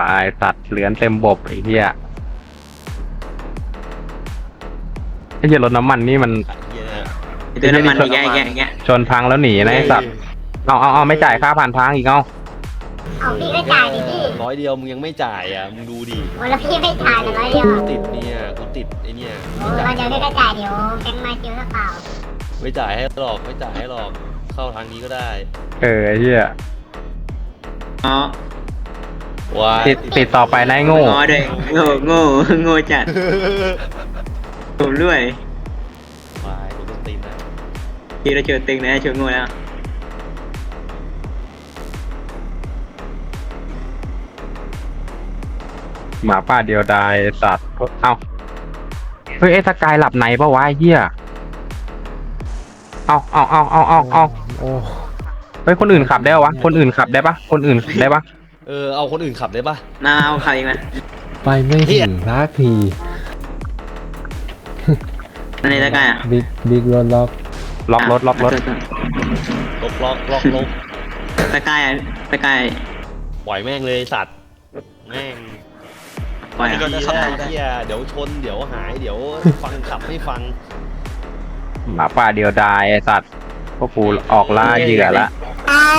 ตายสัตว์เหลือนเต็มบบไอ้เหี้ยไอ้เหี้ยรถน้ำมันนี่มันเหี้ยไอ้ตัวน้ำมันอีกแกแกแกชนพังแล้วหนีนะไอ้สัตว์เอาเอาเอาไม่จ่ายค่าผ่านทางอีกเอาเอาพี่ไม่จ่ายดิพี่ร้อยเดียวมึงยังไม่จ่ายอะมึงดูดิโอ้แล้วพี่ไม่จ่ายเลยร้อยเดียวกูติดเนี่ยกูติดไอเนี่ยโอ้ร้อยเดียวพี่ก็จ่ายเดี๋ยวแก๊งมาเจียวหรือเปล่าไม่จ่ายให้หรอกไม่จ่ายให้หรอกเข้าทางนี้ก็ได้ เออไอ้เหี้ยอ๋อ ว้ายติดติดต่อไปนะไอ้โง่งอด้วยโง่โง่โง่จัดผมด้วยวายกูต้องตีนนะพี่เราเจอตึงนะเจอโง่แล้วหมาป้าเดียวดายสัตว์เอาเฮ้ยไอ้สกายหลับในปะวะไอ้เหี้ยเอาเอาเอาเอาเอาเอาโอ้เฮ้ยคนอื่นขับได้ปะวะคนอื่นขับได้ปะคนอื่นขับได้ปะ เออเอาคนอื่นขับได้ปะนาเอาเขาอีกไหมไปไม่ถึงสักทีนั่นในตะกร้าอะบิ๊กบิ๊กรถล็อกล็อกรถล็อกรถล็อกล็อกล็อกล็อกตะกร้าอะตะกร้าปล่อยแม่งเลยสัตว์แม่งปล่อยดีอะแล้วเฮียเดี๋ยวชนเดี๋ยวหายเดี๋ยวฟังขับไม่ฟังหมาป่าเดียวดายไอ้สัตว์พวกกูออกล่าเหยื่อละเอา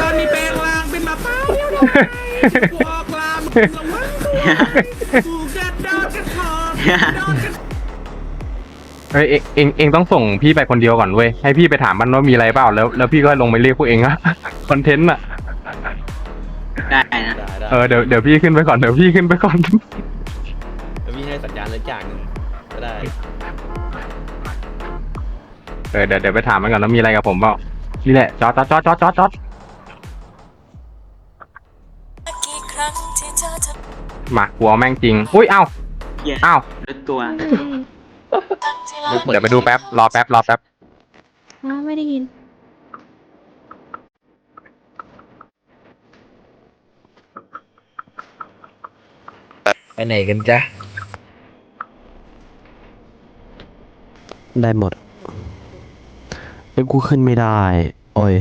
ตอนนี้แปลง เดียวกูออกลามงระวังตัวกูกระโดดกระทอกกระโดดกระเฮ้ยเองเองเองต้องส่งพี่ไปคนเดียวก่อนเว้ยให้พี่ไปถามมันว่ามีอะไรเปล่าแล้ว แล้วพี่ก็ลงไปเรียกพวกเองอะคอนเทนต์อะได้นะได้ได้เออเดี๋ยวเดี๋ยวพี่ขึ้นไปก่อนเดี๋ยวพี่ขึ้นไปก่อนแล้วพี่ให้สัญญาณอะไรอย่างหนึ่งก็ได้เออเดี๋ยวเดี๋ยวไปถามมันก่อนแล้วมีอะไรกับผมเปล่านี่แหละจอดจอดจอดจอดจอด มากลัวแม่งจริง อุ้ยเอ้าเหี้ย เอ้ารถตัวตั้งที่เราเดี๋ยวไปดูแป๊บ รอแป๊บ รอแป๊บอ้าวไม่ได้ยิน ไปไหนกันจ๊ะ ได้หมดเอ้ยกูขึ้นไม่ได้ โอ้ย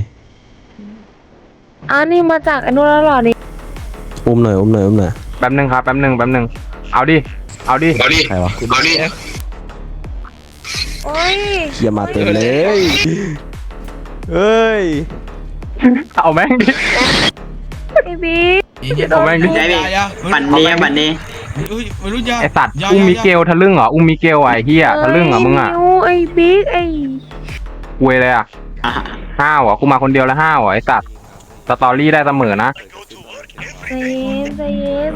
อ้าวนี่มาจากอนุรักษ์เหรอนี่อุ้มหน่อย อุ้มหน่อย อุ้มหน่อยแป๊บนึงครับแป๊บนึงแป๊บนึงเอาดิเอาดิใครวะโอ้ยเฮียมาเต็มเลยเอ้ยเอาแม่งดิ ไอ้บิ๊กเอาแม่งดิได้พี่ปั่นนี้ปั่นนี้ไม่รู้จะไอสัตว์อุ้มมิเกลทะลึ่งเหรออุ้มมิเกลอะไอ้เฮียทะลึ่งเหรอมึงอะไนิวไอ้บิ๊กไอ้คุยเลยอะอะห้าวเหรอกูมาคนเดียวแล้วห้าวเหรอไอสัตว์สตอรี่ได้เสมอนะ ใจเย็นใจเย็น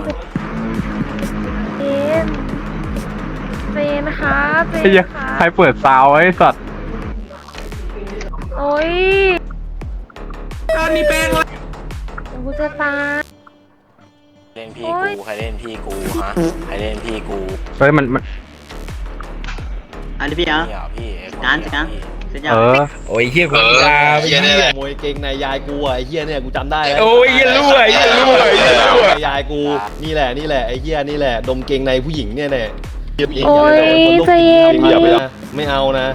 ใจเย็นใจเย็นครับใจไอ้เหี้เย็ยนครัใครบเปิดซาวไอ้สัตว์โอ้ยตอนนี้แปลงร่างเดี๋ยวกูจะตายเล่นพี่โอ๊ยกูใครเล่นพี่กูฮะใครเล่นพี่กูเฮ้ยมันมันอันนี้พี่เหรอนี่เหรอพี่ไอ้คนการเนี้การพี่เสร็จยังเออ โอ้ยเฮียคนลาไอ้เหี้ยเนี่ยขโมยเกงในยายกูอะไอ้เหี้ยเนี่ยกูจำได้แล้วโอ้ยเฮียรวยเฮียรวยเฮียรวยยายกูนี่แหละนี่แหละไอ้เหี้ยนี่แหละ ดมเกงในผู้หญิงเนี่ยแหละเหี้ยโอ้ยอย่าใจเย็นไปเอาไปเอาไม่เอานะ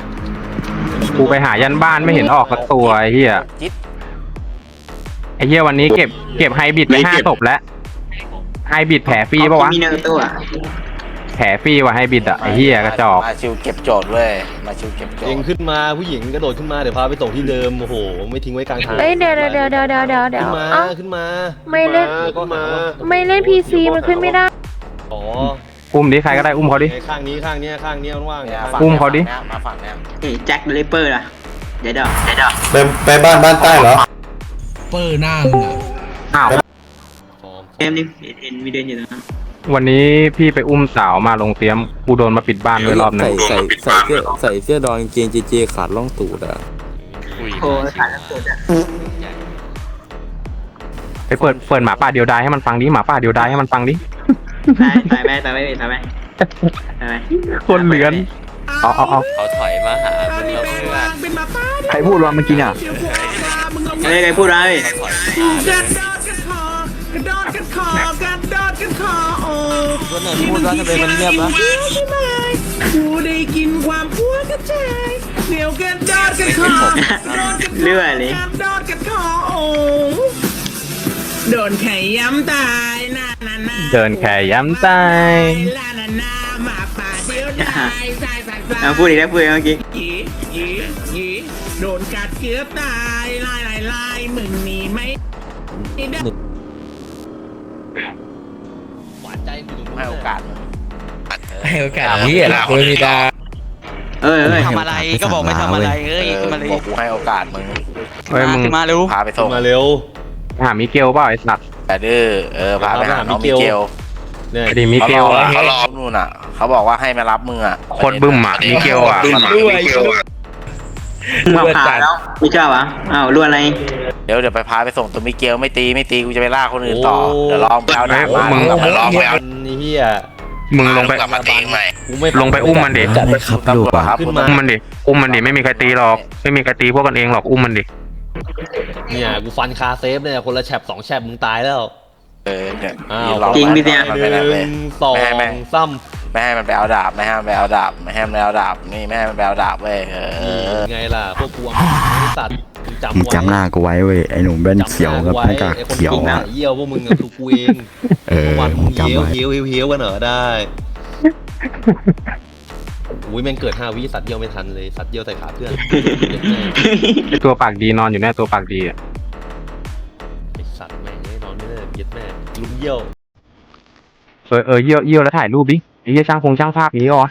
กูไปหายันบ้านไม่เห็นออกสักตัวไอ้เหี้ยจิ๊ดไอ้เหี้ยวันนี้เก็บเก็บไฮบิดไปห้าศพแล้วไฮบิดแผลฟรีปะวะมีเนื้อตัว แผลฟรีวะไฮบิดอะไอ้เหี้ยกระจอก มาชิวเก็บโจทย์เว้ยมาชิวเก็บโจทเองย์ขึ้นมาผู้หญิงกระโดดขึ้นมาเดี๋ยวพาไปส่งที่เดิมโอ้โหไม่ทิ้งไว้กลางทางเอ้ยเดี๋ยวเดี๋ยวเดี๋ยวเดี๋ยวเดี๋ยวเดี๋ยวเดี๋ยวขึ้นมาเอ้าขึ้นมาไม่เล่นก็มาไม่เล่นพีซีมันขึ้นไม่ได้ อ๋ออุ้มดิใครก็ได้อุ้มเขาดิ ไอ้ข้างนี้ข้างเนี้ยข้างเนี้ยว่างๆเนี่ยข้างฝั่งอุ้มเขาดิ นี่ยมาฝั่งเนี้ยเฮ้ยแจ็คเดลิเปอร์ล่ะเดี๋ยวเดี๋ยวเดี๋ยวไปไปบ้านบ้านใต้เหรอ เปิดหน้ามึงอะอ้าวฟอร์มเกมนี้เอ็นมีเดินอยู่ตรงนั้น วันนี้พี่ไปอุ้มสาวมาลงเตรียมกูโดนมาปิดบ้านด้วยรอบหนึงใส่ใส่ใส่เสื้อใส่เสื้อดอนกางเกงเจเจขาดล่องตูดอะโอ้ยขาดแล้วตัวจ้ะไปเปิดเปิดหมาป่าเดียวดายให้มันฟังดิหมาป่าเดียวดายให้มันฟังดิตายตายไปตายไปตายไปตายไปคนเหลือนเอาเอาเอาเขาถอยมาหาตอนนี้แปลงร่างเป็นหมาป้าเดียวใครพูดว่าเมื่อกี้น่ะเดี๋ยวกูออกลามมึงระวังเฮ้ยใครพูดอะไรกูกระโดดกระทอ กระโดดกระทอกระโดดกระทอโอ้คนไหนพูดว่าทำไมมันเงียบนะใช่ไหมกูได้กินความพัวกระจายเดี๋ยวกระโดดกระทอกระโดดกระทอเลื่อยเลย กระโดดกระทอโอ้โดนไข่ย้ำตายนานานาเดินแค่ย้ำตายลานานามาป่าเดียวดายสายสายสายพูดอีกแล้วพูดอีกแล้วเมื่อกี้ยียียีโดนกัดเกือบตายลายลายลายมึงหนีไม่ได้ หวานใจกูอยู่ให้โอกาสมึงให้โอกาสพี่อะนะคุณมีดาเอ้ยเอ้ยทำอะไรก็บอกไม่ทำอะไรเอ้ยเออมาเลยบอกกูให้โอกาสมึงเฮ้ยมึงมาเร็วพาไปส่ส่งงมาเร็วหามิเกลเปล่าไอ้สัตว์แต่ดื้อเออพาไปหาน้องมิเกลเนี่ยไอ้ดีมิเกลเขารออะเขารอนู่นอะ เขาบอกว่าให้มารับมึงอะโคตรบึ้มอะมิเกลอะด้วยมึงบอกขาแล้วไม่ชอบเหรออ้าวรู้อะไรเดี๋ยวเดี๋ยวไปพาไปส่งตัวมิเกลไม่ตีไม่ตีกูจะไปล่าคนอื่นต่อเดี๋ยวลองไปเอาดาบมามึงเดี๋ยวลองไปเอานี่เฮียมึงลงไปกลับมาตีใหม่กูไม่ลงไปอุ้มมันดิจัดครับตำลูรกวจอะครับขึ้นคุณมาอุ้มมันดิอุ้มมันดิไม่มีใครตีหรอก ไม่มีใครตีพวกกันเองหรอกอุ้มมันดิเนี่ยกูฟันคาเซฟเนี่ยคนละแฉบสองแฉบมึงตายแล้วเออเนี่ยอ้ายืวนรอจริงดิเนี่ยมันหไปไหนเลนึ่ยงสองไม่ให้ไม่ซ้ไม่ให้มันไปเอาดาบไม่ให้มันไปเอาดาบไม่ให้มันไปเอาดาบนี่ไม่ให้มันไปเอาดาบเว้ยเอำอนี่ไงล่ะพวกกูเอาไอ้ สัตว์มึงจำมึงไว้จำหน้ากูไว้เว้ยไอ้หนุ่มแว่นเขียวกับหน้ากากไอ้คนเขียวที่หน้าอะเยี่ยวพวกมึงอะคือกูเองเออวันมึมึงงจำเหี้ยวไว้เหี้ยวเหี้ยวเหี้ยวกันเหรอได้อุ้ยแม่งเกิดห้าวิสัตว์เยี่ยวไม่ทันเลยสัตว์เยี่ยวใส่ขาเพื่อนเจ็บแน่ไอ้ตัวปากดีนอนอยู่แน่ตัวปากดีอะไอ้สัตว์แม่งไอ้นอนไม่ได้เย็ดแม่ลุมเยี่ยวเออเออเยี่ยวเยี่ยวแล้วถ่ายรูปดิไอ้เยี่ยช่างพงช่างภาพนี้เหรอ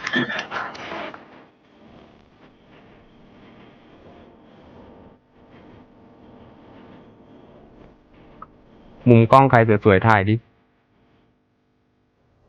มุมกล้องใครสวยๆถ่ายดิ